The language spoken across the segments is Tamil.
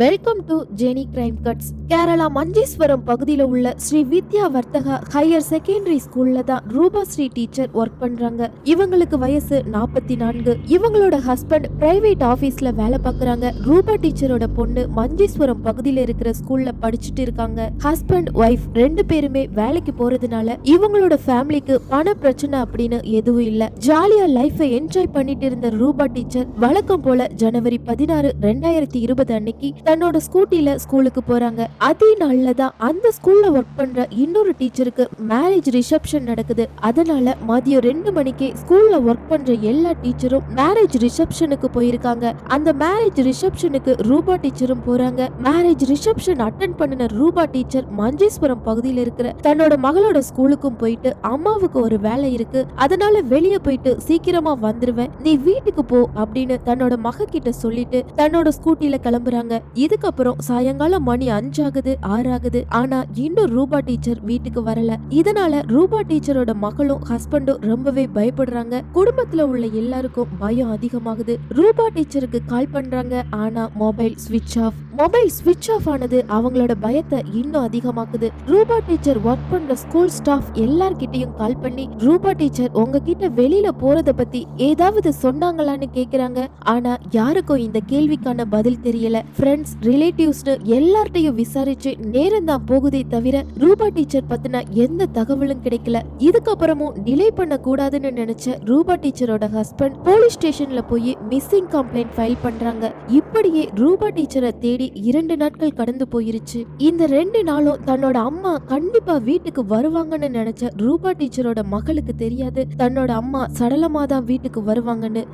Welcome to Jeni crime cuts Kerala Manjeshwaram பகுதியில் உள்ள ஸ்ரீ வித்யா வர்த்தகா ஹையர் செகண்டரி ஸ்கூல்ல தான் ரூபா ஸ்ரீ டீச்சர் ஒர்க் பண்றாங்க. இவங்களுக்கு வயசு நாற்பத்தி நான்கு இவங்களோட ஹஸ்பண்ட் பிரைவேட் ஆபீஸ்ல வேலை பார்க்கறாங்க. ரூபா டீச்சரோட பொண்ணு மஞ்சேஸ்வரம் பகுதியில் இருக்கிற ஸ்கூல்ல படிச்சுட்டு இருக்காங்க. ஹஸ்பண்ட் ஒய்ஃப் ரெண்டு பேருமே வேலைக்கு போறதுனால இவங்களோட ஃபேமிலிக்கு பண பிரச்சனை அப்படின்னு எதுவும் இல்ல. ஜாலியா லைஃபை என்ஜாய் பண்ணிட்டு இருந்த ரூபா டீச்சர் வழக்கம் போல ஜனவரி பதினாறு ரெண்டாயிரத்தி இருபது அன்னைக்கு தன்னோட ஸ்கூட்டில ஸ்கூலுக்கு போறாங்க. அதே நாள்ல தான் அந்த ஸ்கூல்ல ஒர்க் பண்ற இன்னொரு டீச்சருக்கு மேரேஜ் ரிசப்ஷன் நடக்குது. அதனால மதியம் ரெண்டு மணிக்கு ஸ்கூல்ல ஒர்க் பண்ற எல்லா டீச்சரும் மேரேஜ் ரிசப்ஷனுக்கு போயிருக்காங்க. அந்த மேரேஜ் ரிசப்ஷனுக்கு ரூபா டீச்சரும் போறாங்க. மேரேஜ் ரிசப்ஷன் அட்டன் பண்ணின ரூபா டீச்சர் மஞ்சேஸ்வரம் பகுதியில் இருக்கிற தன்னோட மகளோட ஸ்கூலுக்கும் போயிட்டு அம்மாவுக்கு ஒரு வேலை இருக்கு. அதனால வெளியே போயிட்டு சீக்கிரமா வந்துருவேன். நீ வீட்டுக்கு போ அப்படின்னு தன்னோட மக கிட்ட சொல்லிட்டு தன்னோட ஸ்கூட்டில கிளம்புறாங்க. இதுக்கப்புறம் சாயங்காலம் மணி அஞ்சாகுது ஆறாகுது. ஆனா இன்னும் ரூபா டீச்சர் வீட்டுக்கு வரல. இதனால ரூபா டீச்சரோட மகளும் ஹஸ்பண்டும் ரொம்பவே பயப்படுறாங்க. குடும்பத்துல உள்ள எல்லாருக்கும் பயம் அதிகமாகுது. ரூபா டீச்சருக்கு கால் பண்றாங்க. ஆனா மொபைல் ஸ்விட்ச் ஆஃப் மொபைல் ஸ்விட்ச் ஆஃப் ஆனது அவங்களோட பயத்தை இன்னும் அதிகமாக்குது. ரூபா டீச்சர் ஒர்க் பண்ற ஸ்கூல் ஸ்டாஃப் எல்லார்கிட்டயும் கால் பண்ணி ரூபா டீச்சர் உங்ககிட்ட வெளியில போறத பத்தி ஏதாவது சொன்னாங்களான்னு கேக்குறாங்க. ஆனா யாருக்கும் இந்த கேள்விக்கான பதில் தெரியல. ஃப்ரெண்ட் ஃப்ரெண்ட்ஸ் ரிலேட்டிவ்ஸ்னு எல்லார்ட்டையும் விசாரிச்சு நேரம் தான் போகுதே தவிர ரூபா டீச்சர் பத்தின எந்த தகவலும் கிடைக்கல. இதுக்கப்புறமும் டிலே பண்ண கூடாதுன்னு நினைச்ச ரூபா டீச்சரோட ஹஸ்பண்ட் போலீஸ் ஸ்டேஷன்ல போய் மிஸ்ஸிங் கம்ப்ளைண்ட் ஃபைல் பண்றாங்க. இப்படியே ரூபா டீச்சரை தேடி இரண்டு நாட்கள் கடந்து போயிருச்சு. இந்த ரெண்டு நாளும் தன்னோட அம்மா கண்டிப்பா வீட்டுக்கு வருவாங்கன்னு நினைச்ச ரூபா டீச்சரோட மகளுக்கு தெரியாது. தன்னோட அம்மா சடலமா தான் வீட்டுக்கு வருவாங்கன்னு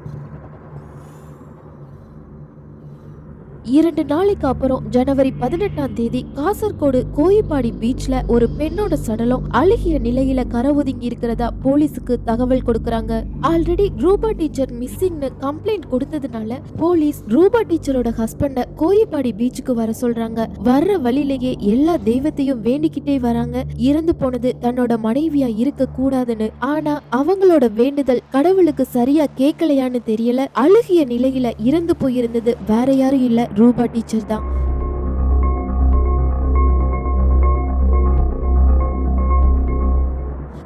இரண்டு நாளைக்கு அப்புறம் ஜனவரி பதினெட்டாம் தேதி காசர்கோடு கோயிப்பாடி பீச்ல ஒரு பெண்ணோட சடலம் அழுகிய நிலையில கரை ஒதுங்கி இருக்கிறதா போலீஸுக்கு தகவல் கொடுக்கறாங்க. ஆல்ரெடி ரூபா டீச்சர் மிஸ்ஸிங்னு கம்ப்ளைண்ட் கொடுத்ததுனால போலீஸ் ரூபா டீச்சரோட ஹஸ்பண்ட கோயிப்பாடி பீச்சுக்கு வர சொல்றாங்க. வர்ற வழியிலேயே எல்லா தெய்வத்தையும் வேண்டிக்கிட்டே வராங்க. இறந்து போனது தன்னோட மனைவியா இருக்க கூடாதுன்னு. ஆனா அவங்களோட வேண்டுதல் கடவுளுக்கு சரியா கேட்கலையான்னு தெரியல. அழுகிய நிலையில இறந்து போயிருந்தது வேற யாரும் இல்ல. ரூபா டீச்சர் தான்.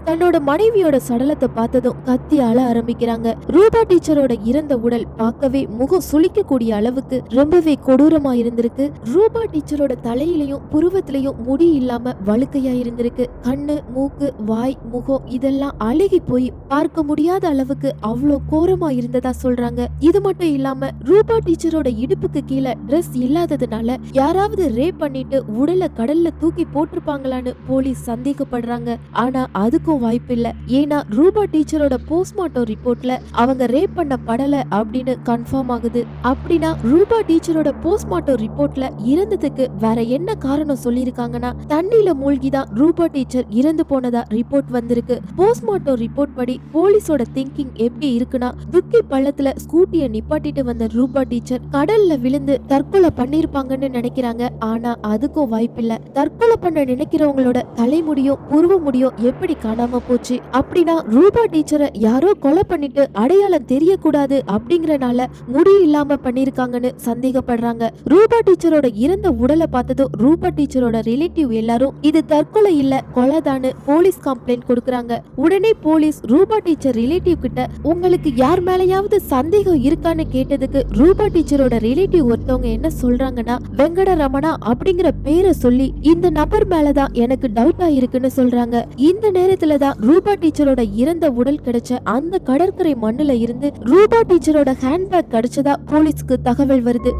தன்னோட மனைவியோட சடலத்தை பார்த்ததும் கத்தி அழ ஆரம்பிக்கிறாங்க. ரூபா டீச்சரோட இறந்த உடல் பார்க்கவே முகம் சுளிக்கக்கூடிய அளவுக்கு ரொம்பவே கொடூரமா இருந்திருக்கு. ரூபா டீச்சரோட தலையிலையும் புருவத்திலையும் முடி இல்லாம வழுக்கையா இருந்திருக்கு. கண்ணு மூக்கு வாய் முகம் இதெல்லாம் அழுகி போய் பார்க்க முடியாத அளவுக்கு அவ்வளோ கோரமா இருந்ததா சொல்றாங்க. இது மட்டும் இல்லாம ரூபா டீச்சரோட இடுப்புக்கு கீழே ட்ரெஸ் இல்லாததுனால யாராவது ரேப் பண்ணிட்டு உடலை கடல்ல தூக்கி போட்டிருப்பாங்களான்னு போலீஸ் சந்தேகப்படுறாங்க. ஆனா அதுக்கும் வாய்ப்பில்லை. ஏன்னா ரூபா டீச்சரோட போஸ்ட்மார்ட்டம் ரிப்போர்ட்ல அவங்க ரேப் பண்ண படல அப்படின்னு கன்ஃபார்ம் ஆகுது. அப்படின்னா ரூபா டீச்சரோட போஸ்ட்மார்ட்டம் ரிப்போர்ட்ல இறந்ததுக்கு வேற என்ன காரணம் சொல்லியிருக்காங்கன்னா தண்ணியில மூழ்கிதான் ரூபா டீச்சர் இறந்து போனதா ரிப்போர்ட் வந்திருக்கு. போஸ்ட்மார்ட்டம் ரிப்போர்ட் படி போலீஸோட திங்கிங் எப்படி இருக்குன்னா துக்கி பள்ளத்துல ஸ்கூட்டிய நிப்பாட்டிட்டு வந்த ரூபா டீச்சர் கடல்ல விழுந்து தற்கொலை பண்ணிருப்பாங்கன்னு நினைக்கிறாங்க. ஆனா அதுக்கும் வாய்ப்பில்லை. தற்கொலை பண்ண நினைக்கிறவங்களோட தலைமுடியும் புருவ முடியும் எப்படி காணாம போச்சு. அப்படின்னா ரூபா டீச்சரை யாரோ கொலை பண்ணிட்டு அடையாளம் தெரியக்கூடாது அப்படிங்கறனால முடி இல்லாம பண்ணிருக்காங்கன்னு சந்தேகப்படுறாங்க. ரூபா டீச்சரோட இறந்த உடலை பார்த்ததும் ரூபா டீச்சரோட ரிலேட்டிவ் எல்லாரும் இது தற்கொலை இல்ல கொலைதான்னு போலீஸ் கம்ப்ளைண்ட் கொடுக்கறாங்க. உடனே போலீஸ் ரூபா டீச்சர் ரிலேட்டிவ் கிட்ட உங்களுக்கு யார் மேலயாவது சந்தேகம் இருக்கான்னு கேட்டதுக்கு ரூபா டீச்சரோட ரிலேட்டிவ் ஒருத்தவங்க என்ன சொல்றாங்கன்னா வெங்கட ரமணா அப்படிங்கிற பேரை சொல்லி இந்த நபர் மேலதான் எனக்கு டவுட்டா இருக்குன்னு சொல்றாங்க. இந்த நேரத்துல தான் ரூபா டீச்சரோட இறந்த உடல் கிடைச்ச அந்த கடற்கரை மண்ணுல இருந்து ரூபா டீச்சரோட ஹேண்ட்பேக் கிடைச்சதா போலீஸ்க்கு தகவல் வருது.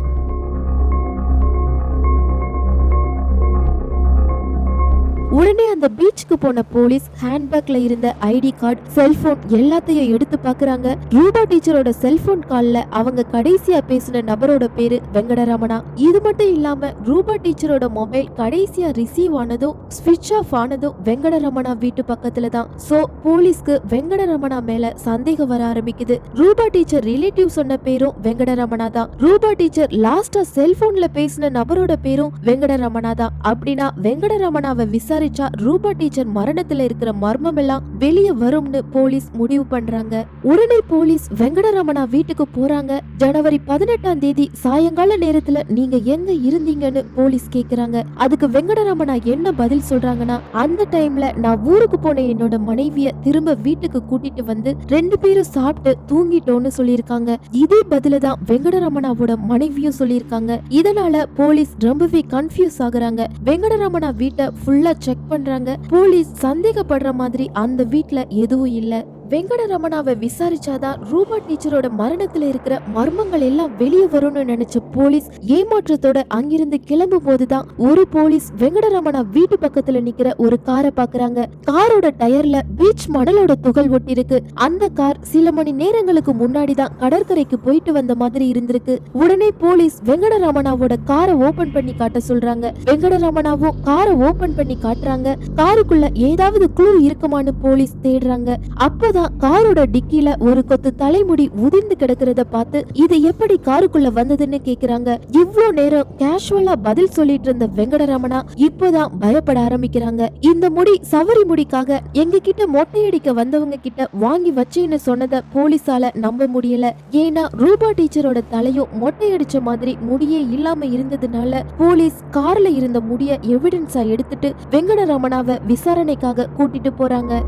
உடனே அந்த பீச்சுக்கு போன போலீஸ் ஹேண்ட்பேக்ல இருந்த ஐடி கார்டு செல்போன் எல்லாத்தையும் எடுத்து பாக்குறாங்க. ரூபா டீச்சரோட செல்போன் கால்ல அவங்க கடைசியா பேசின நபரோட பேரு வெங்கடராமனா இது மட்டும் இல்லாம ரூபா டீச்சரோட மொபைல் கடைசியா ரிசீவ் ஆனதும் ஸ்விட்ச் ஆஃப் ஆனதும் வெங்கடரமணா வீட்டு பக்கத்துல தான். சோ போலீஸ்க்கு வெங்கடரமணா மேல சந்தேகம் வர ஆரம்பிக்குது. ரூபா டீச்சர் ரிலேட்டிவ் சொன்ன பேரும் வெங்கடரமணா தான். ரூபா டீச்சர் லாஸ்டா செல்போன்ல பேசின நபரோட பேரும் வெங்கடரமணா தான். அப்படின்னா வெங்கடரமணாவை விசாரி விசாரிச்சா ரூபா டீச்சர் மரணத்துல இருக்கிற மர்மம் எல்லாம் வெளியே வரும்னு போலீஸ் முடிவு பண்றாங்க. உடனே போலீஸ் வெங்கடரமணா வீட்டுக்கு போறாங்க. ஜனவரி பதினெட்டாம் தேதி சாயங்கால நேரத்துல நீங்க எங்க இருந்தீங்கன்னு போலீஸ் கேக்குறாங்க. அதுக்கு வெங்கடரமணா என்ன பதில் சொல்றாங்கன்னா அந்த டைம்ல நான் ஊருக்கு போன என்னோட மனைவிய திரும்ப வீட்டுக்கு கூட்டிட்டு வந்து ரெண்டு பேரும் சாப்பிட்டு தூங்கிட்டோம்னு சொல்லியிருக்காங்க. இதே பதில தான் வெங்கடரமணாவோட மனைவியும் சொல்லியிருக்காங்க. இதனால போலீஸ் ரொம்பவே கன்ஃபியூஸ் ஆகுறாங்க. வெங்கடரமணா வீட்டை ஃபுல்லா செக் பண்றாங்க. போலீஸ் சந்தேகப்படுற மாதிரி அந்த வீட்ல எதுவும் இல்லை. வெங்கடரமணாவை விசாரிச்சாதான் ரூபா டீச்சரோட மரணத்துல இருக்கிற மர்மங்கள் எல்லாம் வெளியே வரும்னு நினைச்ச போலீஸ் ஏமாற்றத்தோட அங்கிருந்து கிளம்பும் போதுதான் ஒரு போலீஸ் வெங்கடரமணா வீட்டு பக்கத்துல நிக்கிற ஒரு காரை பாக்குறாங்க. காரோட டயர்ல பீச் மணலோட துகள் ஒட்டி இருக்கு அந்த கார் சில மணி நேரங்களுக்கு முன்னாடி தான் கடற்கரைக்கு போயிட்டு வந்த மாதிரி இருந்திருக்கு. உடனே போலீஸ் வெங்கடரமணாவோட காரை ஓபன் பண்ணி காட்ட சொல்றாங்க. வெங்கடரமணாவும் காரை ஓபன் பண்ணி காட்டுறாங்க. காருக்குள்ள ஏதாவது குழு இருக்குமான்னு போலீஸ் தேடுறாங்க. அப்பதான் காரோட டிக்கில ஒரு கொத்து தலைமுடி உதிர்ந்து கிடக்கிறத பார்த்து இது எப்படி காருக்குள்ள வந்ததுன்னு கேக்குறாங்க. இவ்வளவு நேரம் கேஷுவலா பதில் சொல்லிட்டு இருந்த வெங்கடரமணா இப்போதான் பயப்பட ஆரம்பிக்கிறாங்க. இந்த முடி சவரி முடிக்காக எங்க கிட்ட மொட்டையடிக்க வந்தவங்க கிட்ட வாங்கி வச்சேன்னு சொன்னத போலீஸால நம்ப முடியல. ஏன்னா ரூபா டீச்சரோட தலையும் மொட்டையடிச்ச மாதிரி முடியே இல்லாம இருந்ததுனால போலீஸ் கார்ல இருந்த முடிய எவிடன்ஸா எடுத்துட்டு வெங்கடரமணாவை விசாரணைக்காக கூட்டிட்டு போறாங்க.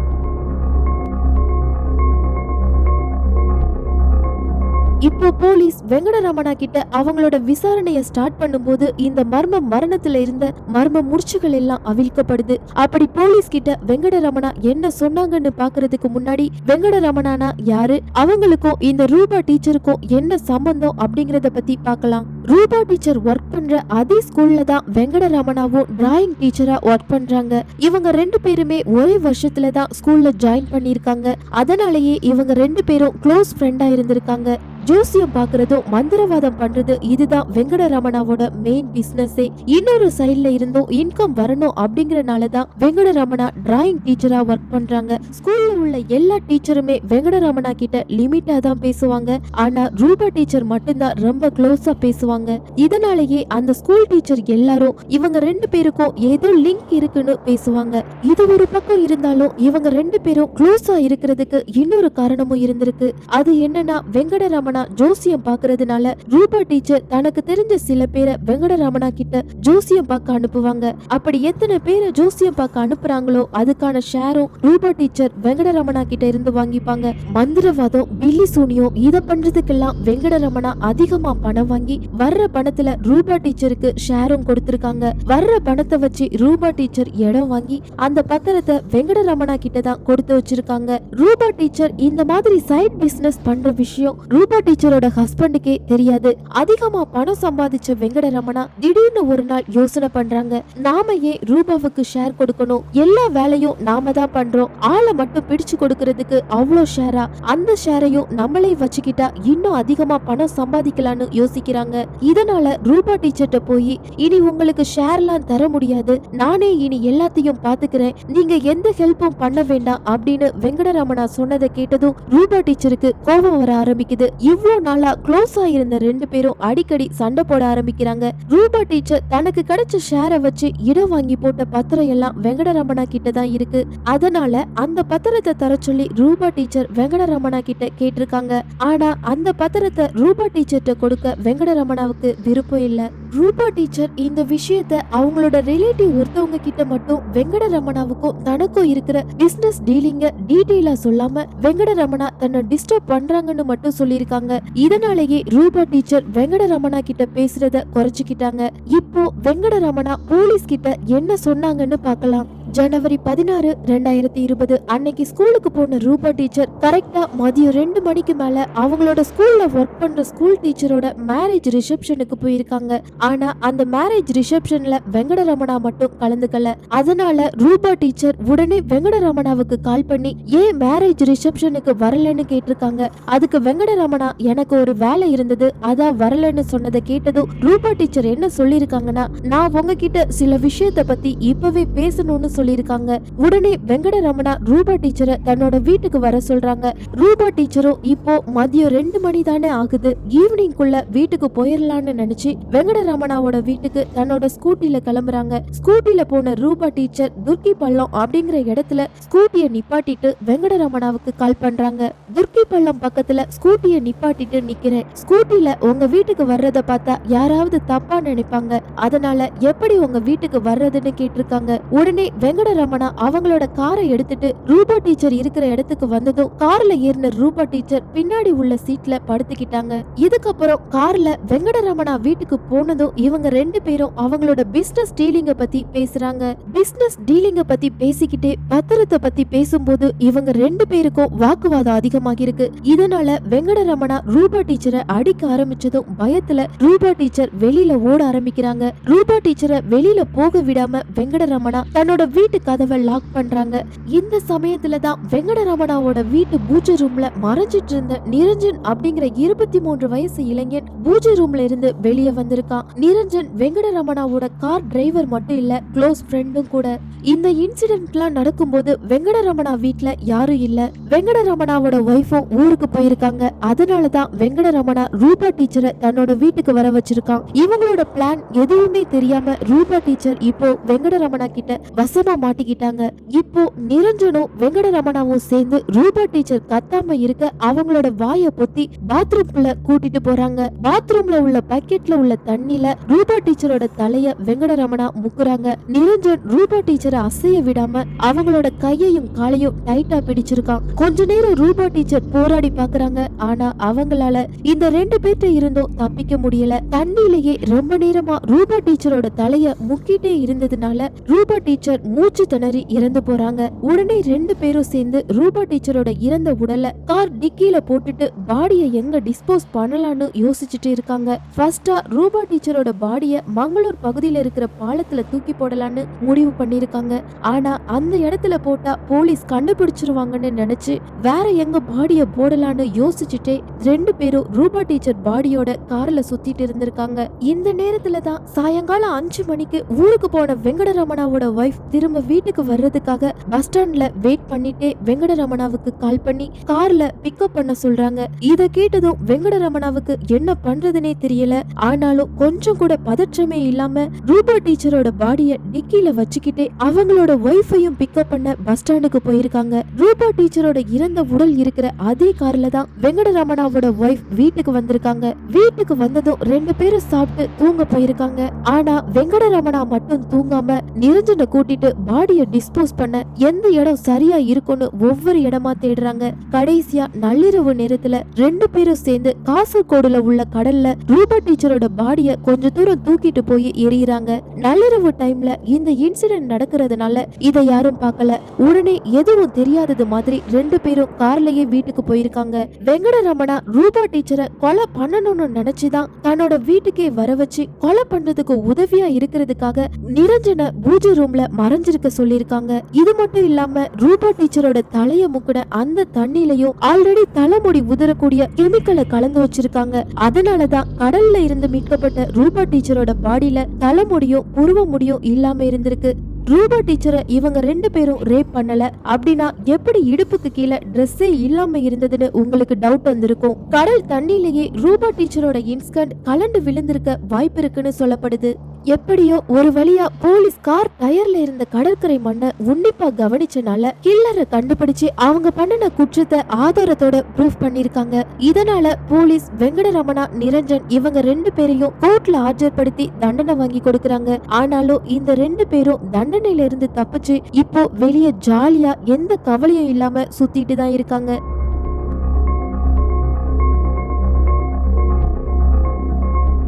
இப்போ போலீஸ் வெங்கடரமணா கிட்ட அவங்களோட விசாரணைய ஸ்டார்ட் பண்ணும்போது இந்த மர்ம மரணத்துல இருந்த மர்ம முடிச்சுகள் எல்லாம் அவிழ்க்கப்படுது. அப்படி போலீஸ் கிட்ட வெங்கடரமணா என்ன சொன்னாங்கன்னு பாக்குறதுக்கு முன்னாடி வெங்கடரமணானா யாரு? அவங்களுக்கும் இந்த ரூபா டீச்சருக்கும் என்ன சம்பந்தம் அப்படிங்கறத பத்தி பார்க்கலாம் ரூபா டீச்சர் ஒர்க் பண்ற அதே ஸ்கூல்ல தான் வெங்கடரமணாவும் டிராயிங் டீச்சரா ஒர்க் பண்றாங்க. இவங்க ரெண்டு பேருமே ஒரே வருஷத்துல தான் ஸ்கூல்ல ஜாயின் பண்ணிருக்காங்க அதனாலேயே இவங்க ரெண்டு பேரும் க்ளோஸ் ஃப்ரெண்டா இருந்திருக்காங்க. ஜோசியம் பாக்குறதும் மந்திரவாதம் பண்றது இதுதான் வெங்கடரமணாவோட மெயின் பிசினஸே இன்னொரு சைடுல இருந்தும் இன்கம் வரணும் அப்படிங்கறனாலதான் வெங்கடரமணா டிராயிங் டீச்சரா ஒர்க் பண்றாங்க. ஸ்கூல்ல உள்ள எல்லா டீச்சருமே வெங்கடரமணா கிட்ட லிமிட்டா தான் பேசுவாங்க. ஆனா ரூபா டீச்சர் மட்டும்தான் ரொம்ப க்ளோஸா பேசுவாங்க. இதனாலேயே அந்த ஸ்கூல் டீச்சர் எல்லாரும் இவங்க ரெண்டு பேருக்கும் ஏதோ லிங்க் இருக்குன்னு பேசுவாங்க. இது ஒரு பக்கம் இருந்தாலும் இவங்க ரெண்டு பேரும் க்ளோஸா இருக்கிறதுக்கு இன்னொரு காரணமும் இருந்திருக்கு. அது என்னன்னா வெங்கடரமணா வெங்கடராமனா ஜோசியம் பாக்குறதுனால ரூபா டீச்சர் தனக்கு தெரிஞ்ச சில பேரை வெங்கடராமனா கிட்ட ஜோசியம் பார்க்க அனுப்புவாங்க. அப்படி எத்தனை பேரை ஜோசியம் பார்க்க அனுப்புறாங்களோ அதுக்கான ஷேரும் ரூபா டீச்சர் வெங்கடராமனா கிட்ட இருந்து வாங்கிப்பாங்க. மந்திரவாதம் பில்லி சூனியம் இத பண்றதுக்கெல்லாம் வெங்கடரமணா அதிகமா பணம் வாங்கி வர்ற பணத்துல ரூபா டீச்சருக்கு ஷேரும் கொடுத்திருக்காங்க. வர்ற பணத்தை வச்சு ரூபா டீச்சர் இடம் வாங்கி அந்த பத்திரத்தை வெங்கடரமணா கிட்ட தான் கொடுத்து வச்சிருக்காங்க. ரூபா டீச்சர் இந்த மாதிரி சைட் பிசினஸ் பண்ற விஷயம் ரூபா டீச்சரோட ஹஸ்பண்டுக்கே தெரியாது. அதிகமா பணம் சம்பாதிச்ச வெங்கடரமணா திடீர்னு ஒரு நாள் யோசனை பண்றாங்க. நாம ஏன் ரூபாவுக்கு ஷேர் கொடுக்கணும். எல்லா வேலையும் நாம தான் பண்றோம். ஆளை மட்டும் பிடிச்சு கொடுக்கறதுக்கு அவ்வளோ ஷேரா அந்த ஷேரையும் நம்மளே வச்சுக்கிட்டா இன்னும் அதிகமா பணம் சம்பாதிக்கலாம்னு யோசிக்கிறாங்க. இதனால ரூபா டீச்சர்ட்ட போய் இனி உங்களுக்கு ஷேர்லாம் தர முடியாது. நானே இனி எல்லாத்தையும் பாத்துக்கிறேன். நீங்க எந்த ஹெல்ப்பும் பண்ண வேண்டாம். அப்படின்னு வெங்கடரமணா சொன்னதை கேட்டதும் ரூபா டீச்சருக்கு கோபம் வர ஆரம்பிக்குது. இவ்வளோ நாளா க்ளோஸா இருந்த ரெண்டு பேரும் அடிக்கடி சண்டை போட ஆரம்பிக்கிறாங்க. ரூபா டீச்சர் தனக்கு கிடைச்ச ஷேரை வச்சு இடம் வாங்கி போட்ட பத்திரம் எல்லாம் வெங்கடரமணா கிட்ட தான் இருக்கு. அதனால அந்த பத்திரத்தை தர சொல்லி ரூபா டீச்சர் வெங்கடரமணா கிட்ட கேட்டிருக்காங்க. ஆனா அந்த பத்திரத்தை ரூபா டீச்சர்கிட்ட கொடுக்க வெங்கடரமணாவுக்கு விருப்பம் இல்ல. ரூபா டீச்சர் இந்த விஷயத்த அவங்களோட ரிலேட்டிவ் ஒருத்தவங்க கிட்ட மட்டும் வெங்கடரமணாவுக்கும் தனக்கும் இருக்கிற பிசினஸ் டீலிங்க டீட்டெயிலா சொல்லாம வெங்கடரமணா தன்னை டிஸ்டர்ப் பண்றாங்கன்னு மட்டும் சொல்லியிருக்காங்க. இதனாலேயே ரூபா டீச்சர் வெங்கடரமணா கிட்ட பேசுறத குறைச்சுக்கிட்டாங்க. இப்போ வெங்கடரமணா போலீஸ் கிட்ட என்ன சொன்னாங்கன்னு பார்க்கலாம். ஜனவரி பதினாறு ரெண்டாயிரத்தி இருபது அன்னைக்கு ஸ்கூலுக்கு போன ரூபா டீச்சர் கரெக்டா மதியம் ரெண்டு மணிக்கு மேல அவங்களோட ஸ்கூல்ல ஒர்க் பண்ற ஸ்கூல் டீச்சரோட மேரேஜ் ரிசப்ஷனுக்கு போயிருக்காங்க. ஆனா அந்த மேரேஜ் ரிசப்ஷன்ல வெங்கடரமணா மட்டும் கலந்துக்கல. அதனால ரூபா டீச்சர் உடனே வெங்கடரமணாவுக்கு கால் பண்ணி ஏன் மேரேஜ் ரிசப்ஷனுக்கு வரலன்னு கேட்டிருக்காங்க? அதுக்கு வெங்கடரமணா எனக்கு ஒரு வேலை இருந்தது அதான் வரலன்னு சொன்னதை கேட்டதும் ரூபா டீச்சர் என்ன சொல்லியிருக்காங்கன்னா நான் உங்ககிட்ட சில விஷயத்த பத்தி இப்பவே பேசணும்னு சொல்லியிருக்காங்க. உடனே வெங்கடரமணா ரூபா டீச்சரை தன்னோட வீட்டுக்கு வர சொல்றாங்க. ரூபா டீச்சரும் இப்போ மதியம் ரெண்டு மணி தானே ஆகுது. ஈவினிங்குள்ள வீட்டுக்கு போயிடலாம்னு நினைச்சு வெங்கடரமணாவோட வீட்டுக்கு தன்னோட ஸ்கூட்டில கிளம்புறாங்க. ஸ்கூட்டில போன ரூபா டீச்சர் துர்க்கி பள்ளம் அப்படிங்கிற இடத்துல ஸ்கூட்டிய நிப்பாட்டிட்டு வெங்கடரமணாவுக்கு கால் பண்றாங்க. துர்க்கி பள்ளம் பக்கத்துல ஸ்கூட்டிய நிப்பாட்டிட்டு நிக்கிறேன். ஸ்கூட்டில உங்க வீட்டுக்கு வர்றத பார்த்தா யாராவது தப்பா நினைப்பாங்க. அதனால எப்படி உங்க வீட்டுக்கு வர்றதுன்னு கேட்டிருக்காங்க. உடனே வெங்கடரமணா அவங்களோட காரை எடுத்துட்டு ரூபா டீச்சர் இருக்கிற இடத்துக்கு வந்ததும் கார்ல ஏறின ரூபா டீச்சர் பின்னாடி உள்ள சீட்ல படுத்துக்கிட்டாங்க. இதுக்கப்புறம் கார்ல வெங்கடரமணா வீட்டுக்கு போனதும் இவங்க ரெண்டு பேரும் அவங்களோட பிசினஸ் டீலிங்க பத்தி பேசுறாங்க. பிசினஸ் டீலிங்க பத்தி பேசிக்கிட்டே பத்திரத்தை பத்தி பேசும்போது இவங்க ரெண்டு பேருக்கும் வாக்குவாதம் அதிகமாகி இருக்கு இதனால வெங்கடரமணா ரூபா டீச்சரை அடிக்க ஆரம்பிச்சதும் பயத்துல ரூபா டீச்சர் வெளியில ஓட ஆரம்பிக்கிறாங்க. ரூபா டீச்சரை வெளியில போக விடாம வெங்கடரமணா தன்னோட வீட்டு கதவை லாக் பண்றாங்க. இந்த சமயத்துல தான் வெங்கடரமணாவோட வீட்டு பூஜை ரூம்ல மறைஞ்சிட்டு இருந்த நிரஞ்சன் அப்படிங்கிற இருபத்தி மூன்று வயசு இளைஞன் பூஜை ரூம்ல இருந்து வெளியே வந்திருக்கான். நிரஞ்சன் வெங்கடரமணாவோட கார் டிரைவர் மட்டும் இல்ல க்ளோஸ் ஃப்ரெண்டும் கூட. இந்த இன்சிடென்ட்லாம் நடக்கும்போது வெங்கடரமணா வீட்ல யாரும் இல்ல. வெங்கடரமணாவோட ஒய்ஃபும் ஊருக்கு போயிருக்காங்க. அதனால தான் வெங்கடரமணா ரூபா டீச்சரை தன்னோட வீட்டுக்கு வர வச்சிருக்கான். இவங்களோட பிளான் எதுவுமே தெரியாம ரூபா டீச்சர் இப்போ வெங்கடரமணா கிட்ட வசமா மாட்டிக்கிட்டாங்க. இப்போ நிரஞ்சனும் வெங்கடரமணாவும் சேர்ந்து ரூபா டீச்சர் கத்தாம இருக்க அவங்களோட வாய பொத்தி பாத்ரூம்குள்ள கூட்டிட்டு போறாங்க. பாத்ரூம்ல உள்ள பக்கெட்ல உள்ள தண்ணில ரூபா டீச்சரோட தலைய வெங்கடரமணா முக்குறாங்க. நிரஞ்சன் ரூபா டீச்சர் அசைய விடாம அவங்களோட கையையும் காலையும் டைட்டா பிடிச்சிருக்கான். கொஞ்ச நேரம் ரூபா டீச்சர் போராடி பாக்குறாங்க. ஆனா அவங்களால இந்த ரெண்டு பேர்ட்ட இருந்தும் தப்பிக்க முடியல. தண்ணியிலேயே ரொம்ப நேரமா ரூபா டீச்சரோட தலைய முக்கிட்டே இருந்ததுனால ரூபா டீச்சர் மூச்சு திணறி இறந்து போறாங்க. உடனே ரெண்டு பேரும் சேர்ந்து ரூபா டீச்சரோட இறந்த உடலை கார் டிக்கில போட்டுட்டு பாடியை எங்க டிஸ்போஸ் பண்ணலாம்னு யோசிச்சுட்டு இருக்காங்க. ஃபர்ஸ்டா ரூபா டீச்சரோட பாடிய மங்களூர் பகுதியில இருக்கிற பாலத்துல தூக்கி போடலான்னு முடிவு பண்ணிருக்காங்க ஆனா அந்த இடத்துல போட்டா போலீஸ் கண்டுபிடிச்சிருவாங்கன்னு நினைச்சு வேற எங்க பாடிய போடலான்னு யோசிச்சுட்டே ரெண்டு பேரும் ரூபா டீச்சர் பாடியோட கார்ல சுத்திட்டு இருந்திருக்காங்க. இந்த நேரத்துல தான் சாயங்காலம் அஞ்சு மணிக்கு ஊருக்கு போன வெங்கடரமணாவோட ஒய்ஃப் திரும்ப வீட்டுக்கு வர்றதுக்காக பஸ் ஸ்டாண்ட்ல வெயிட் பண்ணிட்டே வெங்கடரமணாவுக்கு கால் பண்ணி கார்ல பிக்கப் பண்ண சொல்றாங்க. இத கேட்டதும் வெங்கடரமணாவுக்கு என்ன பண்றதுனே தெரியல. ஆனாலும் கொஞ்சம் கூட பதற்றமே இல்லாம ரூபா டீச்சரோட பாடிய டிக்கில வச்சுக்கிட்டே அவங்களோட ஒய்ஃபையும் பிக்கப் பண்ண பஸ் ஸ்டாண்டுக்கு போயிருக்காங்க. ரூபா டீச்சரோட இறந்த உடல் இருக்கிற அதே கார்ல தான் வெங்கடரமணாவோட ஒய்ஃப் வீட்டுக்கு வந்திருக்காங்க. வீட்டுக்கு வந்ததும் ரெண்டு பேரும் சாப்பிட்டு தூங்க போயிருக்காங்க. ஆனா வெங்கடரமணா மட்டும் தூங்காம நிரஞ்சனை கூட்டிட்டு பாடியை டிஸ்போஸ் பண்ண எந்த இடம் சரியா இருக்கும்னு ஒவ்வொரு இடமா தேடுறாங்க. கடைசியா நள்ளிரவு நேரத்துல ரெண்டு பேரும் சேர்ந்து காசர்கோடுல உள்ள கடல்ல ரூபா டீச்சரோட பாடிய கொஞ்ச தூரம் தூக்கிட்டு போய் எரியிறாங்க நள்ளிரவு டைம்ல இந்த இன்சிடென்ட் நடக்கிறதுனால இதை யாரும் பார்க்கல. உடனே எதுவும் தெரியாதது மாதிரி ரெண்டு பேரும் கார்லயே வீட்டுக்கு போயிருக்காங்க. வெங்கடரமணா ரூபா டீச்சரை கொலை பண்ணணும்னு நினைச்சுதான் தன்னோட வீட்டுக்கே வர வச்சு கொலை பண்றதுக்கு உதவியா இருக்கிறதுக்காக நிரஞ்சன பூஜை ரூம்ல மறைஞ்சிருக்க சொல்லிருக்காங்க இது மட்டும் இல்லாம ரூபா டீச்சரோட தலைய முக்குன அந்த தண்ணிலையும் ஆல்ரெடி தலைமுடி உதறக்கூடிய கெமிக்கலை கலந்து வச்சிருக்காங்க. அதனாலதான் கடல்ல இருந்து மீட்கப்பட்ட ரூபா டீச்சரோட பாடியில தலைமுடியும் புருவ முடியும் இல்லாம இருந்திருக்கு. ரூபா டீச்சரை இவங்க ரெண்டு பேரும் ரேப் பண்ணல அப்படின்னா எப்படி இடுப்புக்கு கீழே ட்ரெஸ்ஸே இல்லாம இருந்ததுன்னு உங்களுக்கு டவுட் வந்திருக்கும்? கடல் தண்ணியிலேயே ரூபா டீச்சரோட இன்ஸ்கண்ட் கலண்டு விழுந்திருக்க வாய்ப்பு இருக்குன்னு சொல்லப்படுது. எப்படியோ ஒரு வழியா போலீஸ் கார் டயர்ல இருந்த கடற்கரை மண்ணை உன்னிப்பா கவனிச்சனால கில்லரை கண்டுபிடிச்சு அவங்க பண்ணின குற்றத்தை ஆதாரத்தோட ப்ரூஃப் பண்ணிருக்காங்க இதனால போலீஸ் வெங்கடரமணா நிரஞ்சன் இவங்க ரெண்டு பேரையும் கோர்ட்ல ஆஜர்படுத்தி தண்டனை வாங்கி கொடுக்கறாங்க. ஆனாலும் இந்த ரெண்டு பேரும் தண்டனையில இருந்து தப்பிச்சு இப்போ வெளியே ஜாலியா எந்த கவலையும் இல்லாம சுத்திட்டு தான் இருக்காங்க.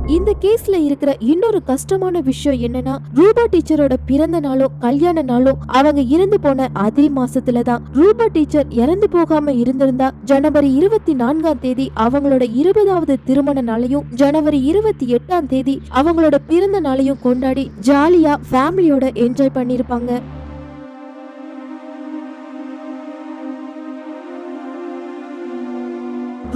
இந்த கேஸ்ல இருக்கிற இன்னொரு கஷ்டமான விஷயம் என்னன்னா ரூபா டீச்சரோட பிறந்த நாளும் கல்யாண நாளும் அவங்க இறந்து போன அதே மாசத்துல தான். ரூபா டீச்சர் இறந்து போகாம இருந்திருந்தா ஜனவரி இருபத்தி நான்காம் தேதி அவங்களோட இருபதாவது திருமண நாளையும் ஜனவரி இருபத்தி எட்டாம் தேதி அவங்களோட பிறந்த நாளையும் கொண்டாடி ஜாலியா ஃபேமிலியோட என்ஜாய் பண்ணிருப்பாங்க.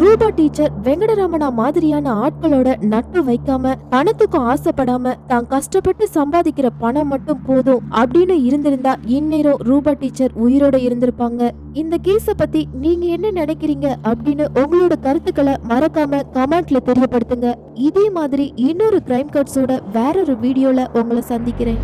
ரூபா டீச்சர் வெங்கடரமணா மாதிரியான ஆட்களோட நட்பு வைக்காம பணத்துக்கும் ஆசைப்படாம தான் கஷ்டப்பட்டு சம்பாதிக்கிற பணம் மட்டும் போதும் அப்படின்னு இருந்திருந்தா இந்நேரம் ரூபா டீச்சர் உயிரோட இருந்திருப்பாங்க. இந்த கேஸ பத்தி நீங்க என்ன நினைக்கிறீங்க அப்படின்னு உங்களோட கருத்துக்களை மறக்காம கமெண்ட்ல தெரியப்படுத்துங்க. இதே மாதிரி இன்னொரு கிரைம் கட்ஸோட வேற ஒரு வீடியோல உங்களை சந்திக்கிறேன்.